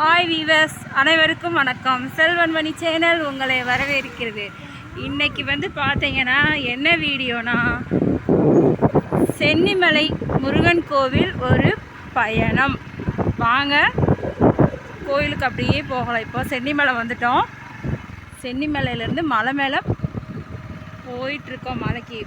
Hi viewers அனைவருக்கும் வணக்கம். செல்வன்மணி channel உங்களை வரவேற்கிறது. இன்னைக்கு வந்து பார்த்தீங்கன்னா என்ன வீடியோனா சென்னிமலை முருகன் கோவில் ஒரு பயணம். வாங்க. கோயிலுக்கு அப்படியே போகலாம். இப்போ சென்னிமலை வந்துட்டோம். சென்னிமலையிலேருந்து மலை மேலே போயிட்டுருக்கோம் மலைக்கு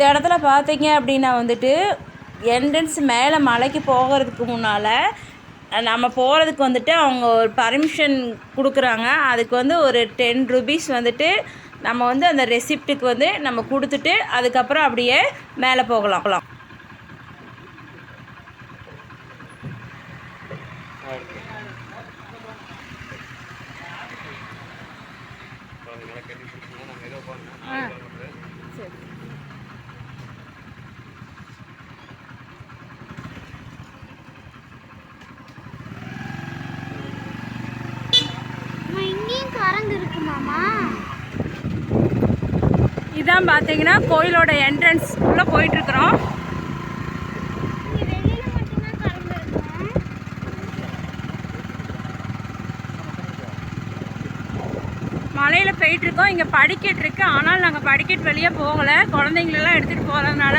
இந்த இடத்துல பார்த்தீங்க அப்படின்னா வந்துட்டு என்ட்ரன்ஸ் மேலே மலைக்கு போகிறதுக்கு முன்னால் நம்ம போகிறதுக்கு வந்துட்டு அவங்க ஒரு பர்மிஷன் கொடுக்குறாங்க. அதுக்கு வந்து ஒரு டென் ருபீஸ் வந்துட்டு நம்ம வந்து அந்த ரெசிப்ட்டுக்கு வந்து நம்ம கொடுத்துட்டு அதுக்கப்புறம் அப்படியே மேலே போகலாம். போகலாம் கரண்ட் இருக்கு மாமா. இதான் பார்த்தீங்கன்னா கோயிலோட என்ட்ரன்ஸ் உள்ளே போயிட்டுருக்குறோம். மலையில் போயிட்டுருக்கோம். இங்கே படிக்கட் இருக்குது ஆனால் நாங்கள் படிக்கட் வெளியே போகலை. குழந்தைங்களெல்லாம் எடுத்துகிட்டு போகிறதுனால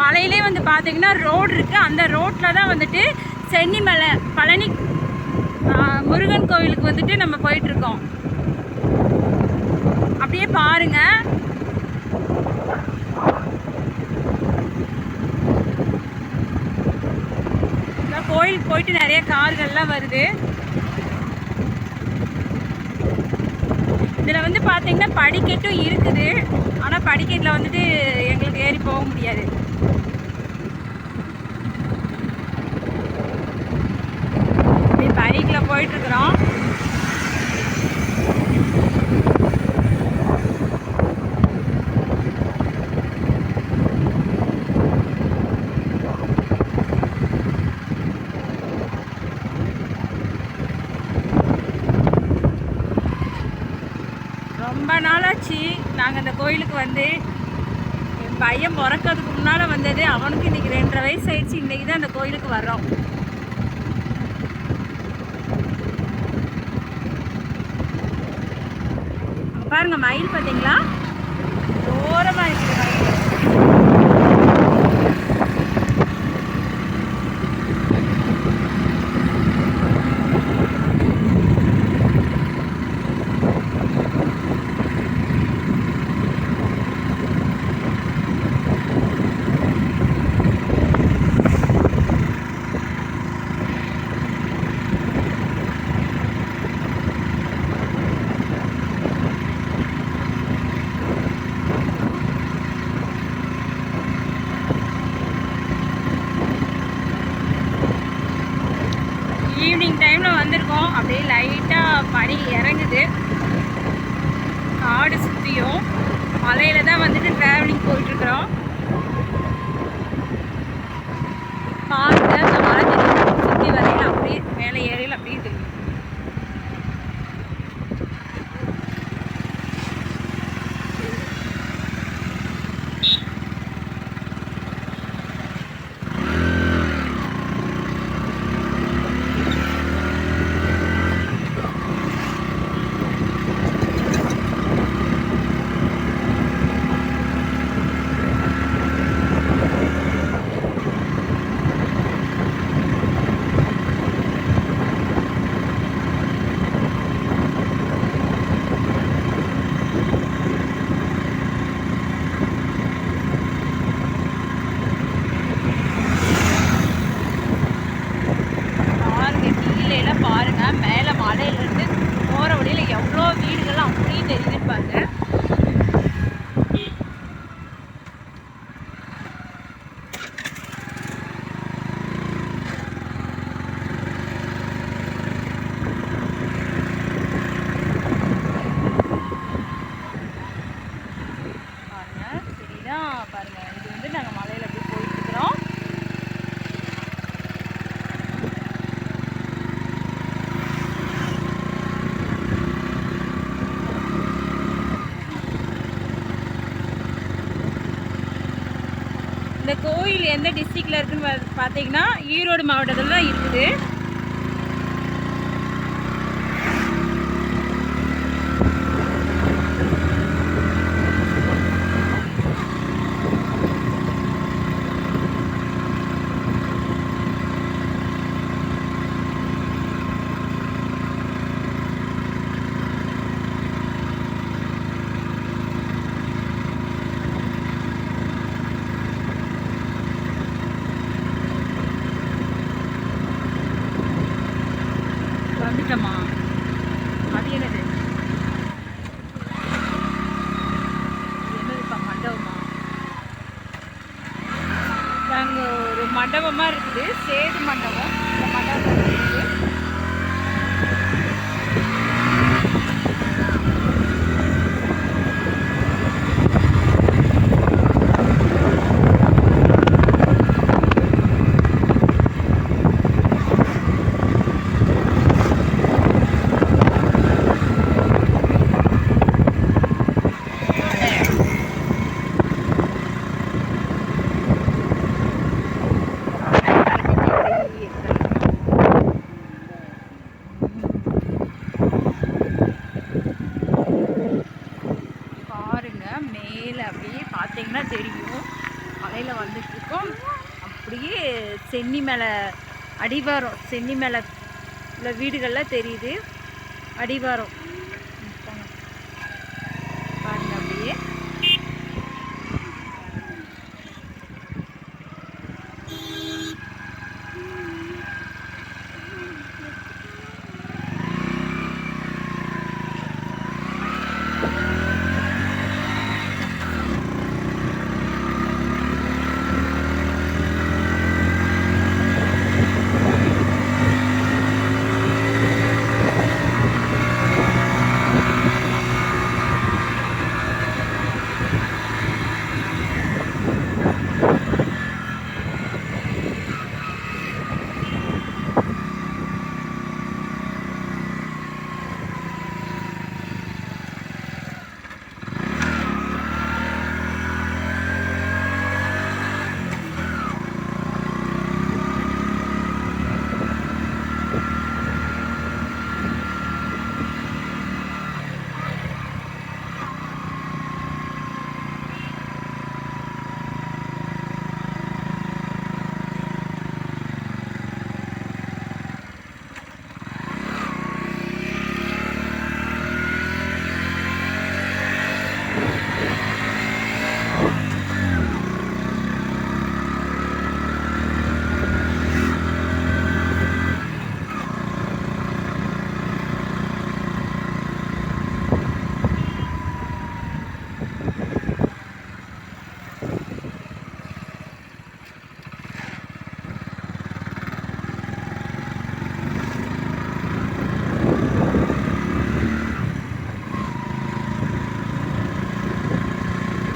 மலையிலே வந்து பார்த்தீங்கன்னா ரோடு இருக்குது அந்த ரோட்டில் தான் வந்துட்டு சென்னிமலை பழனி முருகன் கோவிலுக்கு வந்துட்டு நம்ம போயிட்டுருக்கோம். அப்படியே பாருங்க. இந்த கோயிலுக்கு போயிட்டு நிறைய கார்கள்லாம் வருது. இதில் வந்து பார்த்தீங்கன்னா படிக்கட்டும் இருக்குது. ஆனால் படிக்கட்டில் வந்துட்டு எங்களுக்கு ஏறி போக முடியாது. இப்படி பைக்கில் போயிட்டுருக்குறோம் ரொம்ப நாளாச்சு நாங்கள் இந்த கோயிலுக்கு வந்து என் பையன் பிறக்கிறதுக்கு முன்னால் வந்தது அவனுக்கு இன்றைக்கி ரெண்டரை வயசு ஆயிடுச்சு. இன்றைக்கி தான் அந்த கோயிலுக்கு வர்றோம். பாருங்க மயில் பார்த்தீங்களா ஓரமாக இருக்குது மயில் ஈவினிங் டைமில் வந்திருக்கோம் அப்படியே லைட்டாக பனி இறங்குது காடு சுற்றியும் மலையில் தான் வந்துட்டு ட்ராவலிங் போயிட்டுருக்குறோம். பாருங்க அந்த மலை தெரியும் சுற்றி வரையில் அப்படியே மேலே ஏறையில் அப்படியே தெரியும் எந்த டிஸ்ட்ரிக்டில் இருக்குன்னு பார்த்தீங்கன்னா ஈரோடு மாவட்டத்தில் தான் இருக்குது வந்துட்டோமா அது என்னது என்னதுப்பா மண்டபமா அங்கே ஒரு மண்டபமாக இருக்குது சேது மண்டபம் இந்த மண்டபம் இருக்குது பாருங்க மேலே அப்படியே பார்த்தீங்கன்னா தெரியும் மலையில் வந்துட்டு இருக்கோம் அப்படியே சென்னி மேலே அடிவாரம் சென்னி மேலே உள்ள வீடுகள்லாம் தெரியுது. அடிவாரம் ம், போங்க. பாருங்க அப்படியே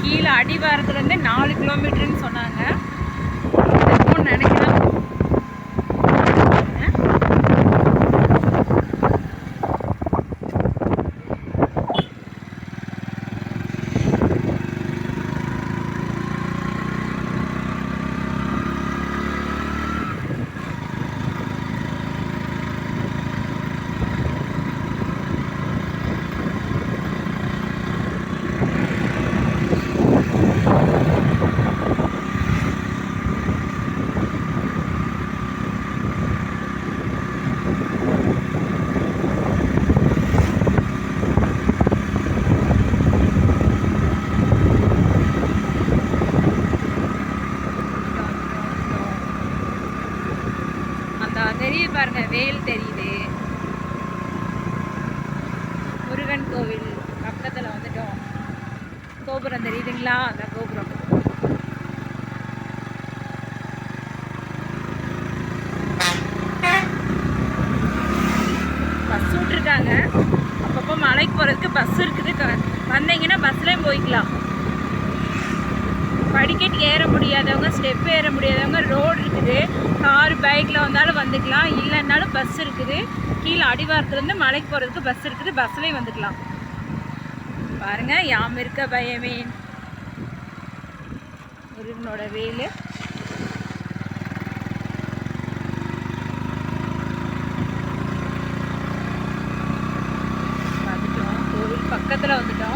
கீழே அடிவாரத்துலேருந்து நாலு கிலோமீட்டர்னு சொன்னாங்க இருக்கும்னு நினைக்கிறேன் அந்த தெரியுது பாருங்க வேல் தெரியுது முருகன் கோவில் பக்கத்தில் வந்துட்டோம் கோபுரம் தெரியுதுங்களா அந்த கோபுரம் பஸ் விட்ருக்காங்க அப்பப்போ மலைக்கு போகிறதுக்கு பஸ் இருக்குது க- வந்தீங்கன்னா பஸ்லேயும் போய்க்கலாம். படிக்கட்டு ஏற முடியாதவங்க ஸ்டெப் ஏற முடியாதவங்க ரோடு இருக்குது. கார் பைக்கில் வந்தாலும் வந்துக்கலாம். இல்லைன்னாலும் பஸ் இருக்குது. கீழே அடிவாரத்துலேருந்து மலைக்கு போகிறதுக்கு பஸ் இருக்குது. பஸ்லேயும் வந்துக்கலாம். பாருங்கள் யாம் இருக்க பயமேன் முருகனோட வேலு. பக்கத்தில் வந்துட்டு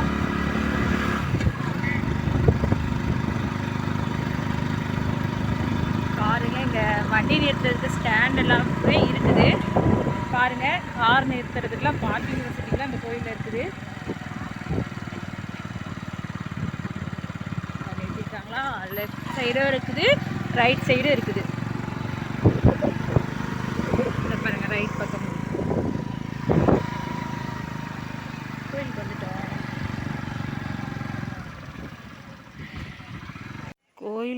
பாருங்க இங்கே வண்டி நிறுத்துறதுக்கு ஸ்டாண்ட் எல்லாமே இருக்குது. பாருங்க கார் நிறுத்துறதுக்குலாம் பார்க்கிங் வசதிலாம் இந்த கோயிலில் இருக்குது. அது லெஃப்ட் சைடும் இருக்குது ரைட் சைடும் இருக்குது. பாருங்க ரைட் பக்கம் கோயிலுக்கு வந்துட்டோம்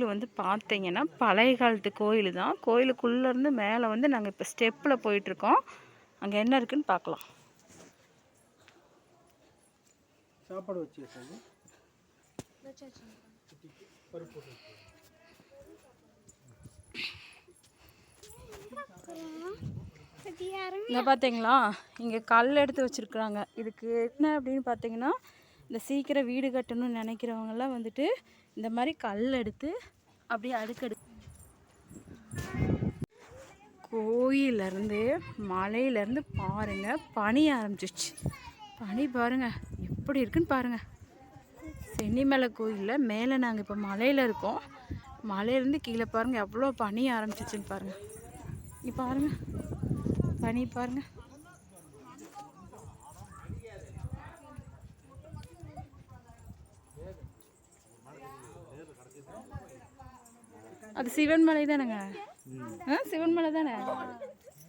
கோயில் வந்து பார்த்தீங்கன்னா பழைய காலத்து கோயில் தான். கோயிலுக்குள்ளேருந்து மேலே வந்து நாங்கள் இப்போ ஸ்டெப்பில் போயிட்டுருக்கோம். அங்கே என்ன இருக்குன்னு பார்க்கலாம் சாப்பாடு வச்சு இங்கே பார்த்தீங்களா இங்கே கல் எடுத்து வச்சுருக்குறாங்க. இதுக்கு என்ன அப்படின்னு பார்த்தீங்கன்னா இந்த சீக்கிரம் வீடு கட்டணும்னு நினைக்கிறவங்கெல்லாம் வந்துட்டு இந்த மாதிரி கல் எடுத்து அப்படியே அடுக்கடு கோயிலேருந்து மலையிலேருந்து பாருங்க பனி ஆரம்பிச்சிச்சு பனி பாருங்க எப்படி இருக்குன்னு பாருங்கள் சென்னிமலை கோயிலில் மேலே நாங்கள் இப்போ மலையில் இருக்கோம். மலையிலேருந்து கீழே பாருங்கள் எவ்வளோ பனி ஆரம்பிச்சிச்சுன்னு பாருங்கள் இப்போ பாருங்கள் பனி பாருங்கள் அது சிவன் மலை தானேங்க? ஆ சிவன் மலை தானே?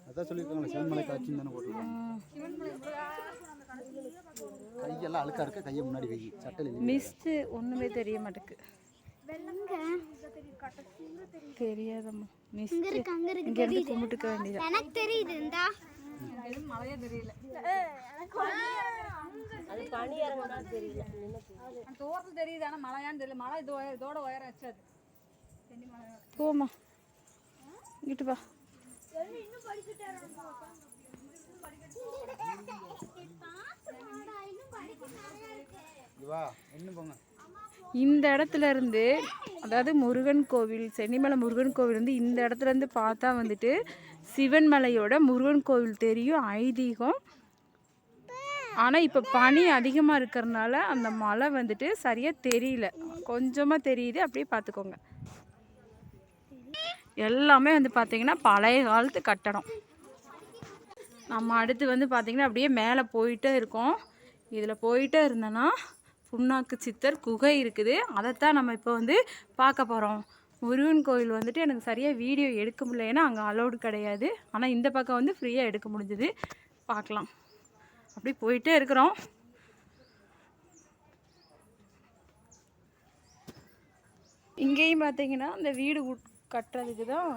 அதான் சொல்லியிருக்காங்களே சிவன்மலை காட்சின்னு தானே போட்டிருக்காங்க. கையெல்லாம் அழுக்கா இருக்க? கையை முன்னாடி வை. சட்டையில். மிஸ்ட்டு ஒன்றுமே தெரிய மாட்டேக்கு வெள்ளங்க தெரியாதம்மா. மிஸ் இங்க இருக்கு அங்க இருக்கு இங்கேருந்து கும்பிட்டுக்க வேண்டியது? எனக்கு தெரியுது இந்தா. தோரத்தில் தெரியுது. ஆனால் மழையான்னு தெரியல. மழை இதோ இதோட உயரம் வச்சது. போம்மா. இங்கிட்டு வா. இந்த இடத்துல இருந்து அதாவது முருகன் கோவில் சென்னிமலை முருகன் கோவில் வந்து இந்த இடத்துல இருந்து பார்த்தா வந்துட்டு சிவன் மலையோட முருகன் கோவில் தெரியும் ஐதீகம். ஆனால் இப்போ பனி அதிகமாக இருக்கிறனால அந்த மலை வந்துட்டு சரியாக தெரியல. கொஞ்சமாக தெரியுது அப்படியே பார்த்துக்கோங்க. எல்லாமே வந்து பார்த்திங்கன்னா பழைய காலத்து கட்டடம். நம்ம அடுத்து வந்து பார்த்திங்கன்னா அப்படியே மேலே போயிட்டே இருக்கோம். இதில் போயிட்டே இருந்தோன்னா புண்ணாக்கு சித்தர் குகை இருக்குது. அதைத்தான் நம்ம இப்போ வந்து பார்க்க போகிறோம் முருகன் கோயில் வந்துட்டு எனக்கு சரியாக வீடியோ எடுக்க முடியல. ஏன்னா அங்கே அலௌடு கிடையாது. ஆனால் இந்த பக்கம் வந்து ஃப்ரீயாக எடுக்க முடிஞ்சுது. பார்க்கலாம். அப்படி போயிட்டே இருக்கிறோம். இங்கேயும் பார்த்தீங்கன்னா இந்த வீடு உட்- கட்டுறதுக்கு தான்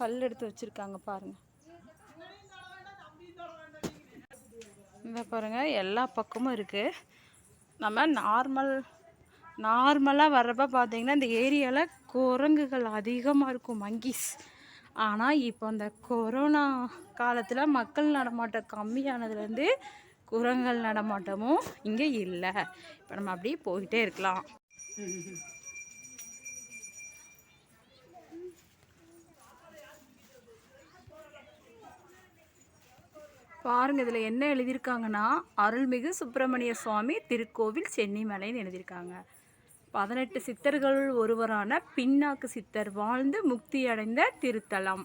கல் எடுத்து வச்சுருக்காங்க பாருங்கள் இந்த பாருங்க எல்லா பக்கமும் இருக்குது நம்ம நார்மல் நார்மலாக வர்றப்ப பார்த்திங்கன்னா இந்த ஏரியாவில் குரங்குகள் அதிகமாக இருக்கும் மங்கீஸ் ஆனால் இப்போ இந்த கொரோனா காலத்தில் மக்கள் நடமாட்டம் கம்மியானதுலேருந்து குரங்குகள் நடமாட்டமும் இங்கே இல்லை. இப்போ நம்ம அப்படியே போயிட்டே இருக்கலாம். பாருங்க இதில் என்ன எழுதியிருக்காங்கன்னா அருள்மிகு சுப்பிரமணிய சுவாமி திருக்கோவில் சென்னிமலைன்னு எழுதியிருக்காங்க. பதினெட்டு சித்தர்களுள் ஒருவரான பின்னாக்கு சித்தர் வாழ்ந்து முக்தி அடைந்த திருத்தலம்.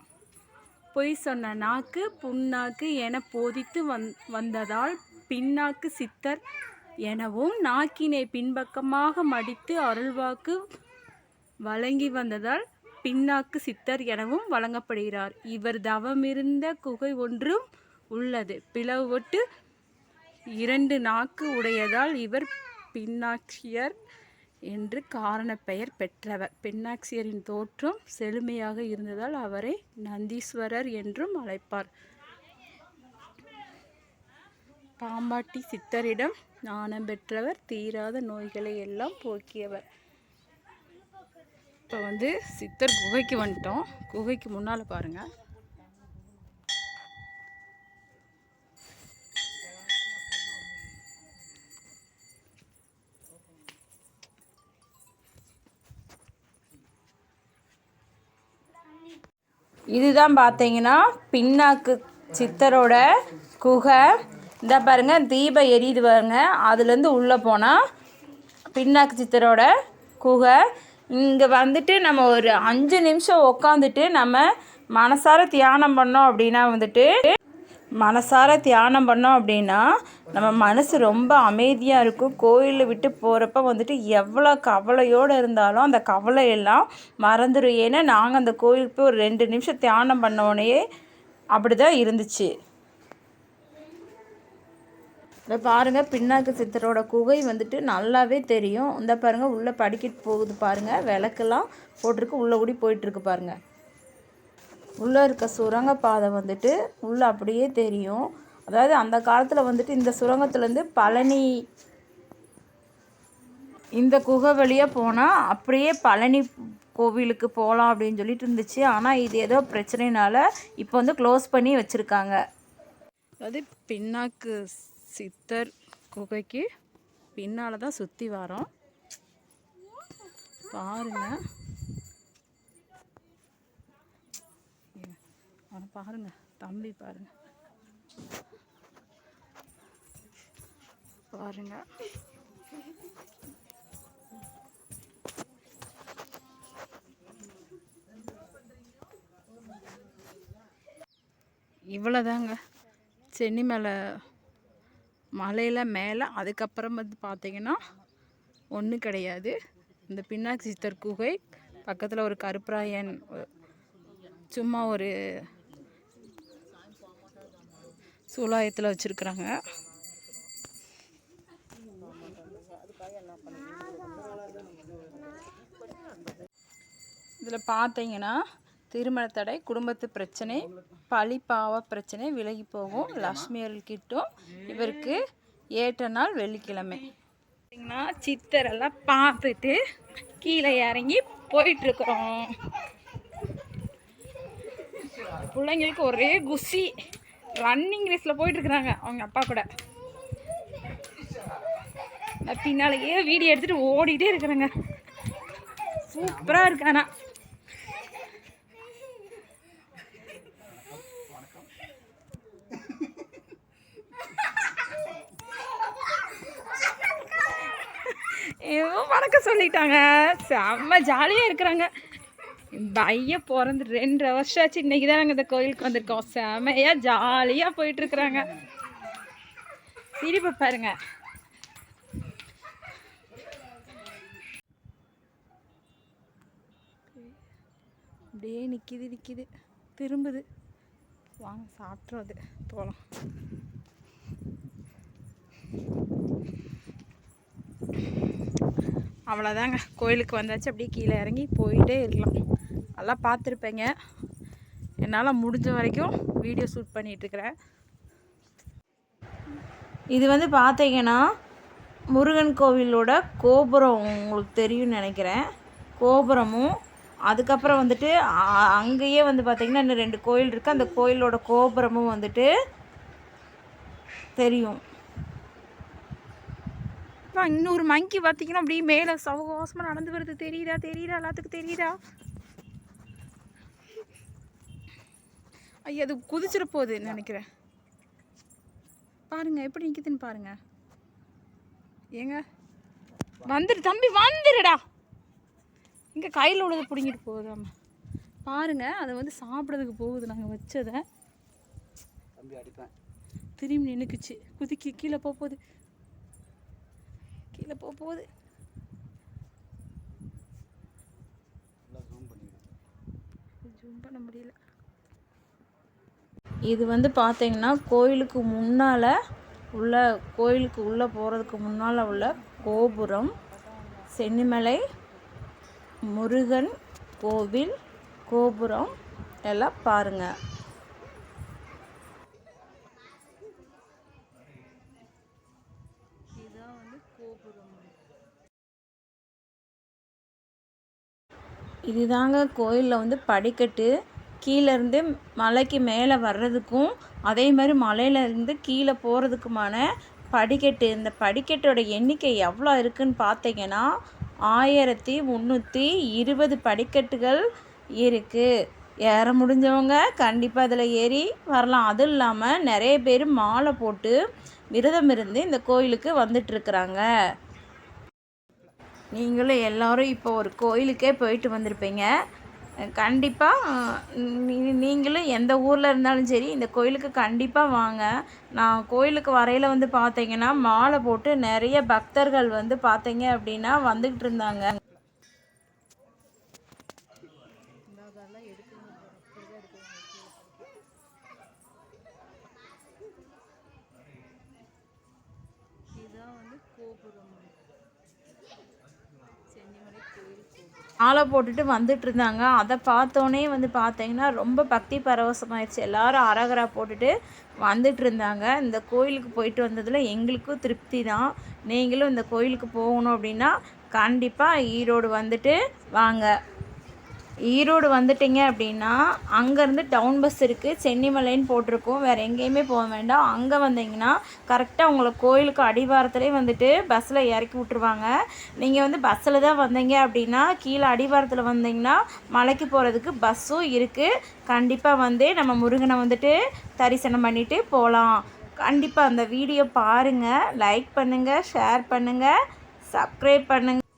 பொய் சொன்ன நாக்கு புண்ணாக்கு என போதித்து வந் வந்ததால் பின்னாக்கு சித்தர் எனவும் நாக்கினை பின்பக்கமாக மடித்து அருள்வாக்கு வழங்கி வந்ததால் பின்னாக்கு சித்தர் எனவும் வழங்கப்படுகிறார். இவர் தவமிருந்த குகை ஒன்றும் உள்ளது. பிளவுபட்டு இரண்டு நாக்கு உடையதால் இவர் பின்னாக்சியர் என்று காரணப் பெயர் பெற்றவர். பின்னாக்சியரின் தோற்றம் செழுமையாக இருந்ததால் அவரை நந்தீஸ்வரர் என்றும் அழைப்பார். பாம்பாட்டி சித்தரிடம் ஞானம் பெற்றவர் தீராத நோய்களை எல்லாம் போக்கியவர். இப்போ வந்து சித்தர் குகைக்கு வந்துட்டோம். குகைக்கு முன்னால் பாருங்கள் இதுதான் பார்த்தீங்கன்னா பின்னாக்கு சித்தரோட குகை. இந்த பாருங்க தீபம் எரியுது பாருங்க. அதுலேருந்து உள்ளே போனால் பின்னாக்கு சித்தரோட குகை. இங்கே வந்துட்டு நம்ம ஒரு அஞ்சு நிமிஷம் உக்காந்துட்டு நம்ம மனசார தியானம் பண்ணோம் அப்படின்னா வந்துட்டு மனசார தியானம் பண்ணோம் அப்படின்னா நம்ம மனசு ரொம்ப அமைதியாக இருக்கும். கோயிலை விட்டு போகிறப்ப வந்துட்டு எவ்வளோ கவலையோடு இருந்தாலும் அந்த கவலையெல்லாம் மறந்துடும் ஏன்னா நாங்கள் அந்த கோயிலுக்கு போய் ஒரு ரெண்டு நிமிஷம் தியானம் பண்ணோடனே அப்படி தான் இருந்துச்சு. இந்த பாருங்கள் பின்னாக்கு சித்தரோட குகை வந்துட்டு நல்லாவே தெரியும். இந்த பாருங்கள் உள்ளே படிக்கட்டு போகுது பாருங்கள் விளக்கெல்லாம் போட்டிருக்கு உள்ளே கூடி போயிட்டுருக்கு பாருங்கள் உள்ளே இருக்க சுரங்க பாதை வந்துட்டு உள்ளே அப்படியே தெரியும். அதாவது அந்த காலத்தில் வந்துட்டு இந்த சுரங்கத்துலேருந்து பழனி இந்த குகை வழியாக போனால் அப்படியே பழனி கோவிலுக்கு போகலாம் அப்படின்னு சொல்லிட்டு இருந்துச்சு. ஆனால் இது ஏதோ பிரச்சனைனால இப்போ வந்து க்ளோஸ் பண்ணி வச்சுருக்காங்க. அதாவது பின்னாக்கு சித்தர் குகைக்கு பின்னால் தான் சுற்றி வரோம். பாருங்கள் அவனை பாருங்க தம்பி பாருங்க. பாருங்க. இவ்வளோதாங்க சென்னிமலை மலையில் மேலே அதுக்கப்புறம் வந்து பார்த்தீங்கன்னா ஒன்றும் கிடையாது. இந்த பின்னாக்சித்தர் குகை பக்கத்தில் ஒரு கருப்பராயன் சும்மா ஒரு சூலாயத்தில் வச்சுருக்குறாங்க. இதில் பார்த்தீங்கன்னா திருமண தடை குடும்பத்து பிரச்சனை பழி பாவ பிரச்சனை விலகி போகும். லக்ஷ்மி அருள் கிட்டும் இவருக்கு ஏற்ற நாள் வெள்ளிக்கிழமை. பார்த்தீங்கன்னா சித்தரெல்லாம் பார்த்துட்டு கீழே இறங்கி போயிட்டுருக்குறோம். பிள்ளைங்களுக்கு ஒரே குசி. ரன்னிங் ரேஸில் போயிட்டுருக்குறாங்க அவங்க அப்பா கூட. பின்னாலேயே வீடியோ எடுத்துகிட்டு ஓடிட்டே இருக்கிறேங்க. சூப்பராக இருக்கு ஆனா. ஏதோ வணக்கம் சொல்லிட்டாங்க. செம்ம ஜாலியாக இருக்கிறாங்க. பையன் பிறந்து ரெண்டரை வருஷம் ஆச்சு இன்னைக்கு தான் நாங்கள் இந்த கோயிலுக்கு வந்திருக்கோம். செமையாக ஜாலியாக போயிட்டுருக்குறாங்க. சிரிப்பை பாருங்க. அப்படியே நிற்கிது நிற்கிது திரும்புது. வாங்க சாப்பிட்றோம் அது. போகலாம் அவ்வளோதாங்க கோயிலுக்கு வந்தாச்சு. அப்படியே கீழே இறங்கி போயிட்டே இருக்கலாம். நல்லா பார்த்துருப்பேங்க. என்னால் முடிஞ்ச வரைக்கும் வீடியோ ஷூட் பண்ணிகிட்ருக்கிறேன் இது வந்து பார்த்தீங்கன்னா முருகன் கோவிலோட கோபுரம் உங்களுக்கு தெரியும்னு நினைக்கிறேன். கோபுரமும் அதுக்கப்புறம் வந்துட்டு அ- அங்கேயே வந்து பார்த்திங்கன்னா இன்னும் ரெண்டு கோயில் இருக்குது அந்த கோயிலோட கோபுரமும் வந்துட்டு தெரியும். இன்னொரு மங்கி பார்த்தீங்கன்னா அப்படியே மேலே சவகாசமாக நடந்து வருது தெரியுதா? தெரியுதா? எல்லாத்துக்கும் தெரியுதா? ஐயா அது குதிச்சிட போகுதுன்னு நினைக்கிறேன். பாருங்க எப்படி நிற்குதுன்னு பாருங்க. ஏங்க வந்துடு தம்பி வந்துடுடா இங்கே கையில் உள்ளதை பிடுங்கிட்டு போகுதாம பாருங்க அதை வந்து சாப்பிட்றதுக்கு போகுது நாங்கள் வச்சதை. தம்பி அடிப்பேன். திரும்பி நின்றுக்குச்சு குதிக்கி கீழே போக போகுது. கீழே போக போகுது. ஜூம் பண்ண முடியல. இது வந்து பார்த்தீங்கன்னா கோயிலுக்கு முன்னால் உள்ள கோயிலுக்கு உள்ளே போகிறதுக்கு முன்னால் உள்ள கோபுரம் சென்னிமலை முருகன் கோவில் கோபுரம் எல்லாம் பாருங்கள் இதுதான் வந்து கோபுரம். இதுதாங்க கோயிலில் வந்து படிக்கட்டு. கீழேருந்து மலைக்கு மேலே வர்றதுக்கும் அதே மாதிரி மலையிலேருந்து கீழே போகிறதுக்குமான படிக்கட்டு. இந்த படிக்கட்டோட எண்ணிக்கை எவ்வளோ இருக்குன்னு பார்த்தீங்கன்னா ஆயிரத்தி முந்நூற்றி இருபது படிக்கட்டுகள் இருக்குது ஏற முடிஞ்சவங்க கண்டிப்பாக அதில் ஏறி வரலாம். அதுவும் இல்லாமல் நிறைய பேர் மாலை போட்டு விரதம் இருந்து இந்த கோயிலுக்கு வந்துட்டுருக்குறாங்க நீங்களும் எல்லோரும் இப்போ ஒரு கோயிலுக்கே போயிட்டு வந்திருப்பீங்க. கண்டிப்பாக நீங்களும் எந்த ஊரில் இருந்தாலும் சரி இந்த கோயிலுக்கு கண்டிப்பாக வாங்க. நான் கோயிலுக்கு வரையில் வந்து பார்த்தீங்கன்னா மாலை போட்டு நிறைய பக்தர்கள் வந்து பார்த்தீங்க அப்படின்னா வந்துக்கிட்டு இருந்தாங்க. மாலை போட்டுட்டு வந்துட்டு இருந்தாங்க அதை பார்த்தோன்னே வந்து பார்த்தீங்கன்னா ரொம்ப பக்தி பரவசமாயிடுச்சு எல்லாரும் அரகரா போட்டுட்டு வந்துட்டு இருந்தாங்க இந்த கோயிலுக்கு போயிட்டு வந்ததில் எங்களுக்கும் திருப்தி தான். நீங்களும் இந்த கோயிலுக்கு போகணும் அப்படின்னா கண்டிப்பாக ஈரோடு வந்துட்டு வாங்க. ஈரோடு வந்துட்டீங்க அப்படின்னா அங்கேருந்து டவுன் பஸ் இருக்குது சென்னிமலைன்னு போட்டிருக்கோம். வேறு எங்கேயுமே போக வேண்டாம். அங்கே வந்தீங்கன்னா கரெக்டாக உங்களை கோயிலுக்கு அடிவாரத்துலேயே வந்துட்டு பஸ்ஸில் இறக்கி விட்ருவாங்க நீங்கள் வந்து பஸ்ஸில் தான் வந்தீங்க அப்படின்னா கீழே அடிவாரத்தில் வந்தீங்கன்னா மலைக்கு போகிறதுக்கு பஸ்ஸும் இருக்குது கண்டிப்பாக வந்து நம்ம முருகனை வந்துட்டு தரிசனம் பண்ணிவிட்டு போகலாம் கண்டிப்பாக அந்த வீடியோ பாருங்கள் லைக் பண்ணுங்கள் ஷேர் பண்ணுங்கள் சப்ஸ்கிரைப் பண்ணுங்கள்